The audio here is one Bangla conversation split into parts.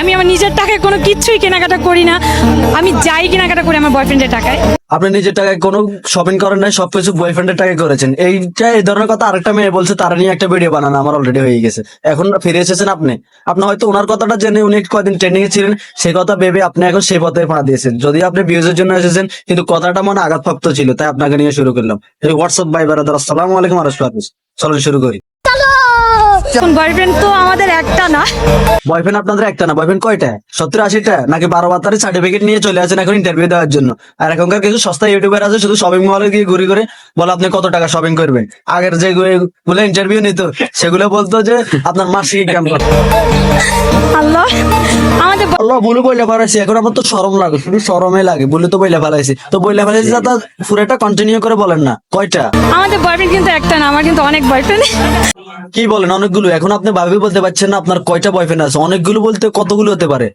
আমি আমার নিজের টাকায় কোনো কিছুই কেনাকাটা করি না। আমি যাই কেনাকাটা করি আমার বয়ফ্রেন্ডের টাকায়। আপনি নিজের টাকায় কোনো শপিং করেন নাই, সবকিছু বয়ফ্রেন্ডের টাকায় করেছেন। এইটা এই ধরনের কথা আরেকটা মেয়ে বলছে, তারা নিয়ে একটা ভিডিও বানানো, আমার অলরেডি হয়ে গেছে। এখন ফিরে এসেছেন আপনি? আপনি হয়তো ওনার কথাটা জেনে উনি কদিন ট্রেনিং এ ছিলেন সেই কথা ভেবে আপনি এখন সেই পথে পা দিয়েছেন। যদি আপনি ভিউজের জন্য এসেছেন, কিন্তু কথাটা মনে আঘাতপ্রাপ্ত ছিল, তাই আপনাকে নিয়ে শুরু করলাম। এই হোয়াটসঅ্যাপ ভাই বারাদার আসসালামু আলাইকুম আরশ হাফিজ চলুন শুরু করি। বয়ফ্রেন্ড তো আমাদের একটা না। বয়ফ্রেন্ড আপনাদের একটা না? বয়ফ্রেন্ড কয়টা? সত্তর আশিটা? নাকি বারো বাতারি সার্টিফিকেট নিয়ে চলে আসেন এখন ইন্টারভিউ দেওয়ার জন্য? আর এখনকার কিছু সস্তা ইউটিউবার আছে শুধু শপিং মলে গিয়ে ঘুরে ঘুরে বলে আপনি কত টাকা শপিং করবেন? আগের যে গুলো ইন্টারভিউ নিত সেগুলো বলতো যে আপনার মাসিক ইনকাম কত? আল্লাহ আমাদের আল্লাহ বলে বইলে ফেলাইছি। এখন আমার তো সরম লাগে শুধু লাগে বলে তো বইলে ফেলাইছি। তো বইলে ফেলাইছি তা পুরোটা কন্টিনিউ করে বলেন না। কয়টা? আমাদের বয়ফ্রেন্ড কিন্তু একটা না আমার কিন্তু অনেক বয়ফ্রেন্ড কি বলেন? অনেকগুলো। এখন আপনি ভাবে বলতে পারছেন না আপনার কয়টা বয়ফ্রেন্ড আছে। অনেকগুলো বলতে কতগুলো হতে পারে?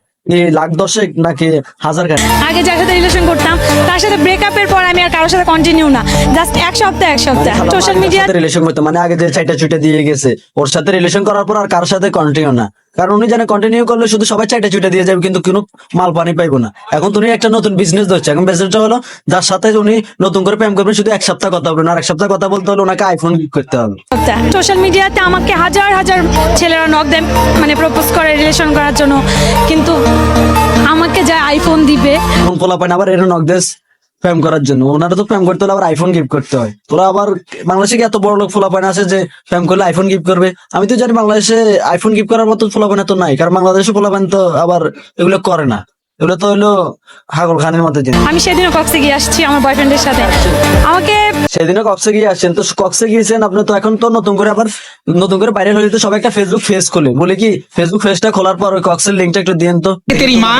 লাখ দশেক নাকি হাজার আগে যার সাথে রিলেশন করতাম তার সাথে ব্রেকআপের পর আমি আর কারোর সাথে কন্টিনিউ না। জাস্ট এক সপ্তাহ এক সপ্তাহ। সোশ্যাল মিডিয়া রিলেশন করতে মানে আগে যে চাইটা ছুটে দিয়ে গেছে ওর সাথে রিলেশন করার পর আর কারোর সাথে কন্টিনিউ না। কারণ উনি জানে কন্টিনিউ করলে শুধু সবাই চাইটা ছুটে দিয়ে যাবে কিন্তু কোনো মাল পানি পাইবো না। এখন তুমি একটা নতুন বিজনেস ধরছে। এখন বিজনেসটা হলো যার সাথে উনি নতুন করে প্রেম করবেন শুধু এক সপ্তাহ কথা বলবেন। আর এক সপ্তাহ কথা বলতে হলে ওনাকে আইফোন করতে হবে। সোশ্যাল মিডিয়াতে আমাকে হাজার হাজার ছেলেরা নক দেয় মানে প্রপোজ করে রিলেশন করার জন্য। কিন্তু আমাকে যা আইফোন দিবে ফোন পোলা পায় না আবার এর নক দেশ প্রেম করার জন্য। ওনারা তো প্রেম করতে হলে আবার আইফোন গিফট করতে হয়। তোরা আবার বাংলাদেশে কি এত বড় লোক ফলাফান আছে যে প্রেম করলে আইফোন গিফট করবে? আমি তো জানি বাংলাদেশে আইফোন গিফট করার মতো ফলাফান তো নাই কারণ বাংলাদেশে ফলাফান তো আবার এগুলো করে না। এগুলো তো হলো হাগল খানের মতো জিনিস। আমি সেদিনও কক্সে গিয়ে আসছি আমার বয়ফ্রেন্ডের সাথে। আমাকে সেদিনও কক্সে গিয়ে আসছেন। তো কক্সে গিয়েছেন আপনি তো এখন তো নতুন করে আবার নতুন করে বাইরে হলে তো সবাই একটা ফেসবুক ফেস খোলে। বলে কি ফেসবুক ফেসটা খোলার পর ওই কক্সের লিঙ্কটা একটু দিয়েন তো। মা।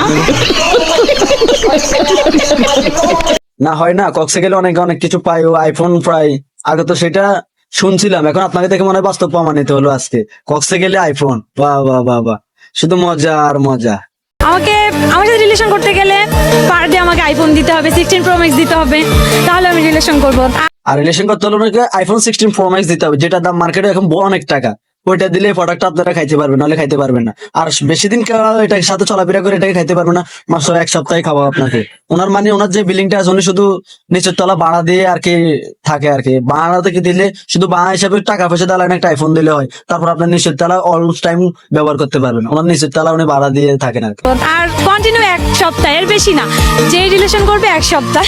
না হয় না কক্সে গেলে অনেক অনেক কিছু পাই ও আইফোন প্রায় আগে তো সেটা শুনছিলাম এখন আপনাকে দেখে মনে হয় বাস্তব প্রমাণিত হলো আজকে। কক্সে গেলে আইফোন বাহ বাহ বাহ বাহ শুধু মজা আর মজা। আমাকে আমার সাথে রিলেশন করতে গেলে পার ডে আমাকে আইফোন দিতে হবে সিক্সটিন প্রো ম্যাক্স দিতে হবে তাহলে আমি রিলেশন করব। আর রিলেশন করতে হলে আইফোন সিক্সটিন প্রো ম্যাক্স দিতে হবে যেটা দাম মার্কেটে এখন অনেক টাকা। ওইটা দিলে প্রোডাক্ট আপনারা খাইতে পারবেন নাহলে খাইতে পারবেন না। আর বেশি দিন এটার সাথে চলাফেরা করে এটাকে খাইতে পারবেন না। মাত্র এক সপ্তাহে খাব আপনাকে। ওনার মানে ওনার যে বিলিংটা আছে উনি শুধু নিচের তলা ভাড়া দিয়ে আর কি থাকে আর কি। ভাড়া থেকে দিলে শুধু ভাড়া হিসাবে টাকা পয়সা দেওয়া লাগে একটা আইফোন দিলে হয়। তারপর আপনার নিচের তলা অল টাইম ব্যবহার করতে পারবেন। ওনার নিচের তলা উনি ভাড়া দিয়ে থাকেন আর আর কন্টিনিউ এক সপ্তাহ এর বেশি না। যে রিলেশন করবে এক সপ্তাহ।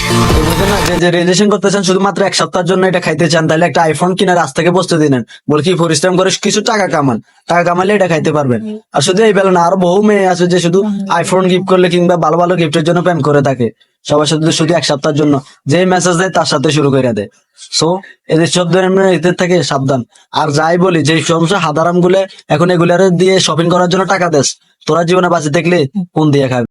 যে- যে রিলেশন করতে চান শুধুমাত্র এক সপ্তাহের জন্য এটা খাইতে চান তাহলে একটা আইফোন কিনে রাস্তা থেকে বসতে দিলেন বলে কি পরিশ্রম করে কিছু টাকা কামান টাকা কামালে এটা খাইতে পারবেন। আর শুধু এই বেলা না আরও বহু মেয়ে আছে যে শুধু আইফোন গিফট করলে কিংবা ভালো ভালো গিফটের জন্য প্রেম করে থাকে। সবার সাথে শুধু এক সপ্তাহের জন্য। যে মেসেজ দেয় তার সাথে শুরু করে দেয়। সো এদের সব ধরনের এদের থেকে সাবধান। আর যাই বলি যে সমস্যা হাদারামগুলো এখন এগুলার দিয়ে শপিং করার জন্য টাকা দেস তোরা জীবনে বাঁচে দেখলে কোন দিয়ে খাবে?